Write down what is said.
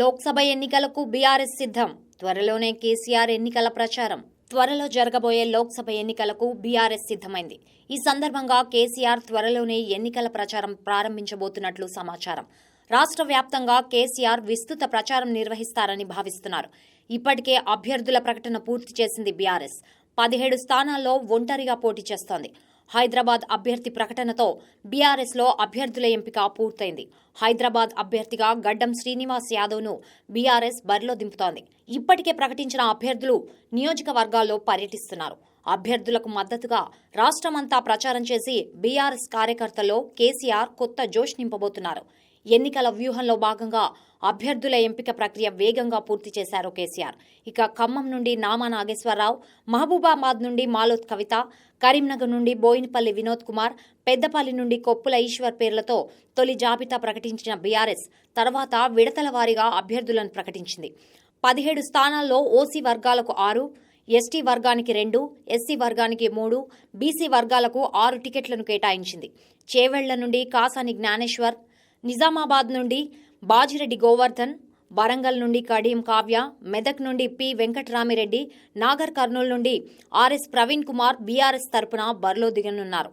లోక్సభ ఎన్నికలకు బీఆర్ఎస్ సిద్ధం. త్వరలోనే కేసీఆర్ ఎన్నికల ప్రచారం. త్వరలో జరగబోయే లోక్సభ ఎన్నికలకు బీఆర్ఎస్ సిద్ధమైంది. ఈ సందర్భంగా కేసీఆర్ త్వరలోనే ఎన్నికల ప్రచారం ప్రారంభించబోతున్నట్లు సమాచారం. రాష్ట్ర వ్యాప్తంగా కేసీఆర్ విస్తృత ప్రచారం నిర్వహిస్తారని భావిస్తున్నారు. ఇప్పటికే అభ్యర్థుల ప్రకటన పూర్తి చేసింది బీఆర్ఎస్. పదిహేడు స్థానాల్లో ఒంటరిగా పోటీ చేస్తోంది. హైదరాబాద్ అభ్యర్థి ప్రకటనతో బీఆర్ఎస్లో అభ్యర్థుల ఎంపిక పూర్తయింది. హైదరాబాద్ అభ్యర్థిగా గడ్డం శ్రీనివాస్ యాదవ్ను బీఆర్ఎస్ బరిలో దింపుతోంది. ఇప్పటికే ప్రకటించిన అభ్యర్థులు నియోజకవర్గాల్లో పర్యటిస్తున్నారు. అభ్యర్థులకు మద్దతుగా రాష్ట్రమంతా ప్రచారం చేసి బీఆర్ఎస్ కార్యకర్తల్లో కేసీఆర్ కొత్త జోష్ నింపబోతున్నారు. ఎన్నికల వ్యూహంలో భాగంగా అభ్యర్థుల ఎంపిక ప్రక్రియ వేగంగా పూర్తి చేశారు కేసీఆర్. ఇక ఖమ్మం నుండి నామా నాగేశ్వరరావు మహబూబాబాద్ నుండి మాలోత్ కవిత కరీంనగర్ నుండి బోయినపల్లి వినోద్ కుమార్ పెద్దపల్లి నుండి కొప్పుల ఈశ్వర్ పేర్లతో తొలి జాబితా ప్రకటించిన బీఆర్ఎస్ తర్వాత విడతల వారీగా అభ్యర్థులను ప్రకటించింది. పదిహేడు స్థానాల్లో ఓసీ వర్గాలకు ఆరు ఎస్టీ వర్గానికి రెండు ఎస్సీ వర్గానికి మూడు బీసీ వర్గాలకు ఆరు టికెట్లను కేటాయించింది. చేవెళ్ళ నుండి కాసాని జ్ఞానేశ్వర్ నిజామాబాద్ నుండి బాజిరెడ్డి గోవర్ధన్ వరంగల్ నుండి కడియం కావ్య మెదక్ నుండి పి వెంకటరామిరెడ్డి నాగర్ కర్నూలు నుండి ఆర్ఎస్ ప్రవీణ్ కుమార్ బీఆర్ఎస్ తరపున బరిలో దిగనున్నారు.